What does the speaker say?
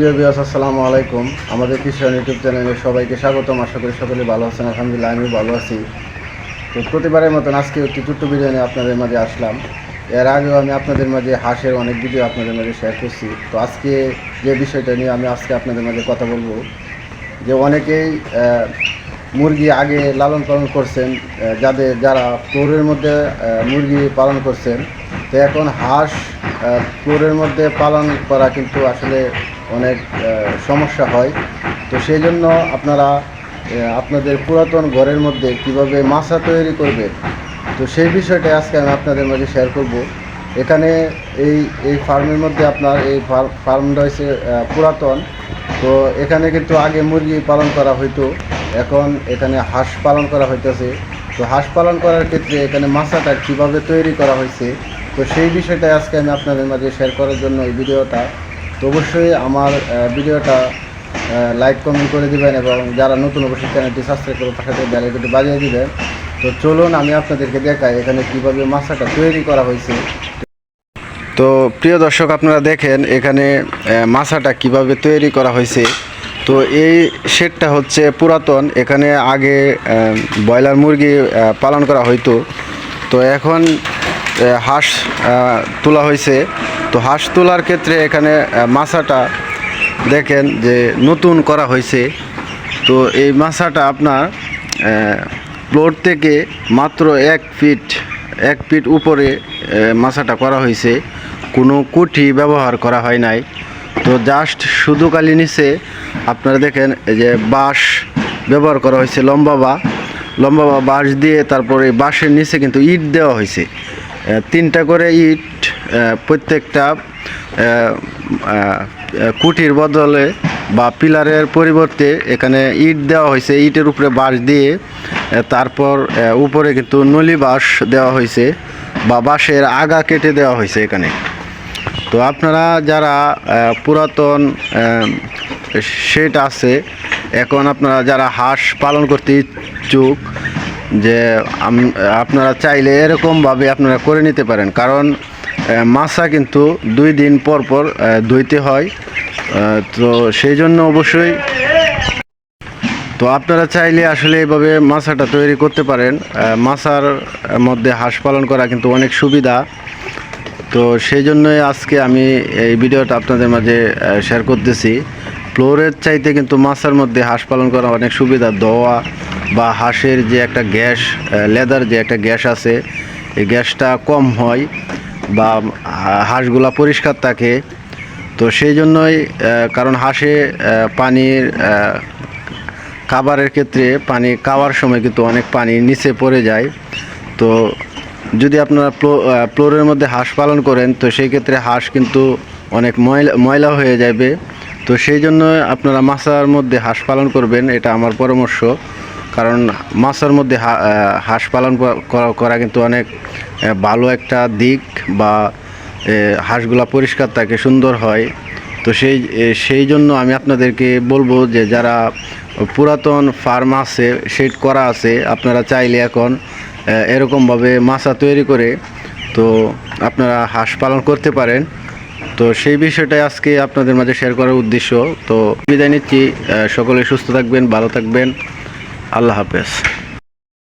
প্রিয় বিয়াস আসসালামু আলাইকুম। আমাদের কৃষণ ইউটিউব চ্যানেলে সবাইকে স্বাগতম। আশা করি সকলে ভালো আছেন। আলহামদুলিল্লাহ আমি ভালো আছি। তো প্রতিবারের মতন আজকে একটি ছোট্ট ভিডিও নিয়ে আপনাদের মাঝে আসলাম। এর আগেও আমি আপনাদের মাঝে হাঁসের অনেক ভিডিও আপনাদের মাঝে শেয়ার করছি। তো আজকে যে বিষয়টা নিয়ে আমি আজকে আপনাদের মাঝে কথা বলব, যে অনেকেই মুরগি আগে লালন পালন করছেন যাদের, যারা ফ্লোরের মধ্যে মুরগি পালন করছেন, তো এখন হাঁস ফ্লোরের মধ্যে পালন করা কিন্তু আসলে অনেক সমস্যা হয়। তো সেই জন্য আপনারা আপনাদের পুরাতন ঘরের মধ্যে কীভাবে মাছা তৈরি করবেন তো সেই বিষয়টা আজকে আমি আপনাদের মাঝে শেয়ার করব। এখানে এই এই ফার্মের মধ্যে আপনার এই ফার্ম আহ, পুরাতন। তো এখানে কিন্তু আগে মুরগি পালন করা হইতো এখন এখানে হাঁস পালন করা হইতেছে। তো হাঁস পালন করার ক্ষেত্রে এখানে মাছাটা কীভাবে তৈরি করা হয়েছে তো সেই বিষয়টা আজকে আমি আপনাদের মাঝে শেয়ার করার জন্য এই ভিডিওটা অবশ্যই আমার ভিডিওটা লাইক কমেন্ট করে দিবেন এবং যারা নতুন অবশ্যই চ্যানেলটি সাবস্ক্রাইব করে পাশে বেলাইকটি বাজিয়ে দিবেন। তো চলুন আমি আপনাদেরকে দেখাই এখানে কীভাবে মাছাটা তৈরি করা হয়েছে। তো প্রিয় দর্শক, আপনারা দেখেন এখানে মাছাটা কীভাবে তৈরি করা হয়েছে। তো এই শেডটা হচ্ছে পুরাতন। এখানে আগে ব্রয়লার মুরগি পালন করা হইতো। তো এখন হাঁস তোলা হয়েছে। তো হাঁস তোলার ক্ষেত্রে এখানে মাছাটা দেখেন যে নতুন করা হয়েছে। তো এই মাছাটা আপনার ফ্লোর থেকে মাত্র এক ফিট এক ফিট উপরে মাছাটা করা হয়েছে। কোনো কুঠি ব্যবহার করা হয় নাই। তো জাস্ট শুধু কালি নিচে আপনারা দেখেন, এই যে বাঁশ ব্যবহার করা হয়েছে লম্বা বা লম্বা বা বাঁশ দিয়ে তারপরে বাঁশের নিচে কিন্তু ইট দেওয়া হয়েছে। তিনটা করে ইট প্রত্যেকটা আহ, বদলে বা পিলারের পরিবর্তে এখানে ইট দেওয়া হয়েছে। ইটের উপরে বাঁশ দিয়ে তারপর উপরে কিন্তু নলি বাঁশ দেওয়া হয়েছে বা বাঁশের আগা কেটে দেওয়া হয়েছে এখানে। তো আপনারা যারা পুরাতন সেট আছে এখন আপনারা যারা হাঁস পালন করতে ইচ্ছুক যে আপনারা চাইলে এরকমভাবে আপনারা করে নিতে পারেন। কারণ মাছা কিন্তু দুই দিন পর পর ধুইতে হয়। তো সেই জন্য অবশ্যই তো আপনারা চাইলে আসলে এইভাবে মাছাটা তৈরি করতে পারেন। মাছার মধ্যে হাঁস পালন করা কিন্তু অনেক সুবিধা। তো সেই জন্যই আজকে আমি এই ভিডিওটা আপনাদের মাঝে শেয়ার করতেছি। ফ্লোরের চাইতে কিন্তু মাছার মধ্যে হাঁস পালন করা অনেক সুবিধা। দোয়া বা হাঁসের যে একটা গ্যাস লেদার যে একটা গ্যাস আছে, এই গ্যাসটা কম হয় বা হাঁসগুলা পরিষ্কার থাকে। তো সেই জন্যই কারণ হাঁসে পানির খাবারের ক্ষেত্রে পানি খাওয়ার সময় কিন্তু অনেক পানি নিচে পড়ে যায়। তো যদি আপনারা ফ্লোরের মধ্যে হাঁস পালন করেন, তো সেই ক্ষেত্রে হাঁস কিন্তু অনেক ময়লা ময়লা হয়ে যাবে। তো সেই জন্য আপনারা মাছার মধ্যে হাঁস পালন করবেন, এটা আমার পরামর্শ। কারণ মাছের মধ্যে হাঁস পালন করা- কিন্তু অনেক ভালো একটা দিক বা হাঁসগুলা পরিষ্কার থাকে, সুন্দর হয়। তো সেই সেই জন্য আমি আপনাদেরকে বলব যে যারা পুরাতন ফার্ম আছে সেট করা আছে, আপনারা চাইলে এখন এরকমভাবে মাছা তৈরি করে তো আপনারা হাঁস পালন করতে পারেন। তো সেই বিষয়টাই আজকে আপনাদের মাঝে শেয়ার করার উদ্দেশ্য। তো বিদায় নিচ্ছি সকলে সুস্থ থাকবেন, ভালো থাকবেন। আল্লাহ হাফেজ।